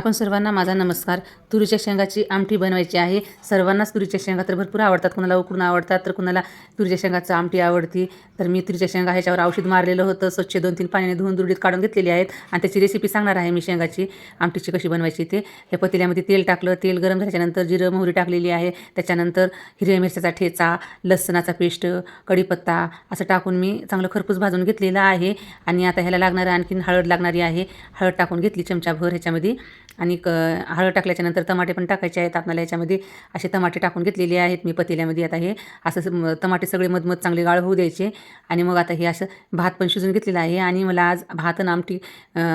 आपण सर्वांना माझा नमस्कार. तुरीच्या शेंगाची आमटी बनवायची आहे. सर्वांनाच तुरीच्या शेंगा तर भरपूर आवडतात. कुणाला उकडून आवडतात तर कुणाला तुरीच्या शेंगाचं आमटी आवडती. तर मी तुरीच्या शेंगा ह्याच्यावर औषध मारलेलं होतं. स्वच्छ दोन तीन पाण्याने धुवून दुरडीत काढून घेतलेली आहेत आणि त्याची रेसिपी सांगणार आहे मी शेंगाची. आमटीची कशी बनवायची ते. हे पतील्यामध्ये तेल टाकलं. तेल गरम झाल्याच्यानंतर जिरं मोहरी टाकलेली आहे. त्याच्यानंतर हिरव्या मिरच्याचा ठेचा लसणाचा पेस्ट कढीपत्ता असं टाकून मी चांगलं खरपूस भाजून घेतलेलं आहे. आणि आता ह्याला लागणारं आणखीन हळद लागणारी आहे. हळद टाकून घेतली चमचाभर ह्याच्यामध्ये. आणि क हळद टाकल्याच्यानंतर टमाटे पण टाकायचे आहेत. आपल्याला याच्यामध्ये असे टमाटे टाकून घेतलेले आहेत मी पतेल्यामध्ये. आता हे असं टमाटे सगळे मधमध चांगले गाळ होऊ द्यायचे. आणि मग आता हे असं भात पण शिजून घेतलेला आहे. आणि मला आज भात आणि आमटी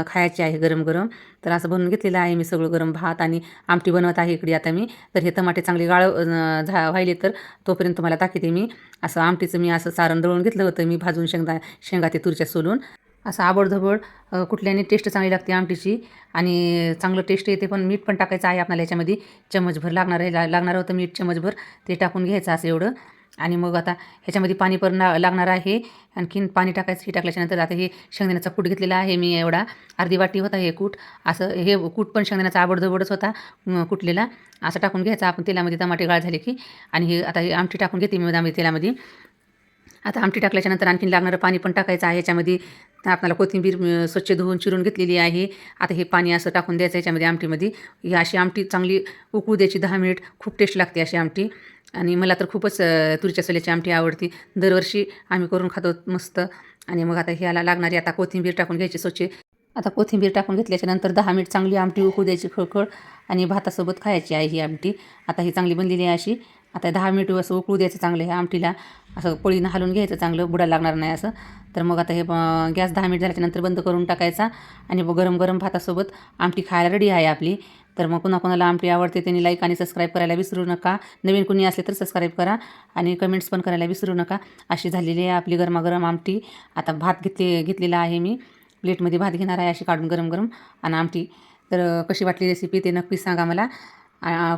खायची आहे गरम गरम तर असं बनवून घेतलेलं आहे मी सगळं गरम भात आणि आमटी बनवत आहे इकडे आता मी. तर हे टमाटे चांगले गाळ झा व्हायले तर तोपर्यंत तुम्हाला दाखवते मी. असं आमटीचं मी असं सारण दळून घेतलं होतं मी भाजून शेंगा शेंगा ते तुरच्या सोलून. असं आबडधबड कुठल्याने टेस्ट चांगली लागते आमटीची आणि चांगलं टेस्ट येते पण मीठ पण टाकायचं आहे आपल्याला याच्यामध्ये. चमचभर लागणार आहे लागणार होतं मीठ चमचभर ते टाकून घ्यायचं असं एवढं. आणि मग आता ह्याच्यामध्ये पाणी पण ना लागणार आहे. आणखीन पाणी टाकायचं हे टाकल्याच्यानंतर आता हे शेंगदाण्याचा कूट घेतलेला आहे मी एवढा. अर्धी वाटी होता हे कूट. असं हे कूट पण शेंगदाण्याचा आबडधबडच होता कुटलेला. असं टाकून घ्यायचा आपण तेलामध्ये टमाटे गाळ झाले की. आणि हे आता हे आमटी टाकून घेते मी दामे तेलामध्ये. आता आमटी टाकल्याच्यानंतर आणखीन लागणारं पाणी पण टाकायचं आहे. याच्यामध्ये आपल्याला कोथिंबीर स्वच्छ धुवून चिरून घेतलेली आहे. आता हे पाणी असं टाकून द्यायचं याच्यामध्ये आमटीमध्ये. ही अशी आमटी चांगली उकळू द्यायची दहा मिनिट. खूप टेस्ट लागते अशी आमटी. आणि मला तर खूपच तुरीच्या सोल्याची आमटी आवडती. दरवर्षी आम्ही करून खातो मस्त. आणि मग आता ह्याला लागणारी आता कोथिंबीर टाकून घ्यायची स्वच्छ. आता कोथिंबीर टाकून घेतल्याच्या नंतर दहा मिनिट चांगली आमटी उकळू द्यायची खळखळ. आणि भातासोबत खायची आहे ही आमटी. आता ही चांगली बनलेली आहे अशी. आता दहा मिनिट असं उकळू द्यायचं चांगलं ह्या आमटीला. असं पोळीनं हलवून घ्यायचं चांगलं बुडा लागणार नाही असं. तर मग आता हे गॅस दहा मिनिट झाल्याच्यानंतर बंद करून टाकायचा आणि मग गरम गरम भातासोबत आमटी खायला रेडी आहे आपली. तर मग कुणा कोणाला आमटी आवडते त्यांनी लाईक आणि सबस्क्राईब करायला विसरू नका. नवीन कुणी असले तर सबस्क्राईब करा आणि कमेंट्स पण करायला विसरू नका. अशी झालेली आहे आपली गरमागरम आमटी. आता भात घेतले घेतलेला आहे मी. प्लेटमध्ये भात घेणार आहे अशी काढून गरम गरम आणि आमटी. तर कशी वाटली रेसिपी ते नक्कीच सांगा मला.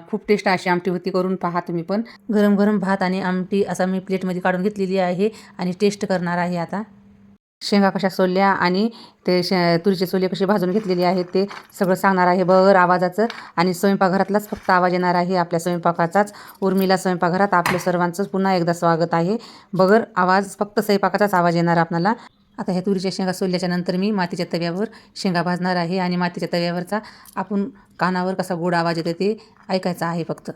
खूप टेस्ट अशी आमटी होती करून पहा तुम्ही पण. गरम गरम भात आणि आमटी असा मी प्लेटमध्ये काढून घेतलेली आहे आणि टेस्ट करणार आहे आता. शेंगा कशा सोलल्या आणि ते श तुरीचे सोले कसे भाजून घेतलेले आहेत ते सगळं सांगणार आहे बर आवाजाचं. आणि स्वयंपाकघरातलाच फक्त आवाज येणार आहे आपल्या स्वयंपाकाचाच. उर्मिला स्वयंपाकघरात आपल्या सर्वांचंच पुन्हा एकदा स्वागत आहे. बगर आवाज फक्त स्वयंपाकाचाच आवाज येणार आपल्याला. आता ह्या तुरीच्या शेंगा सोलल्याच्या नंतर मी मातीच्या तव्यावर शेंगा भाजणार आहे आणि मातीच्या तव्यावरचा आपण कानावर कसा गोड आवाज येतो ते ऐकायचा आहे फक्त.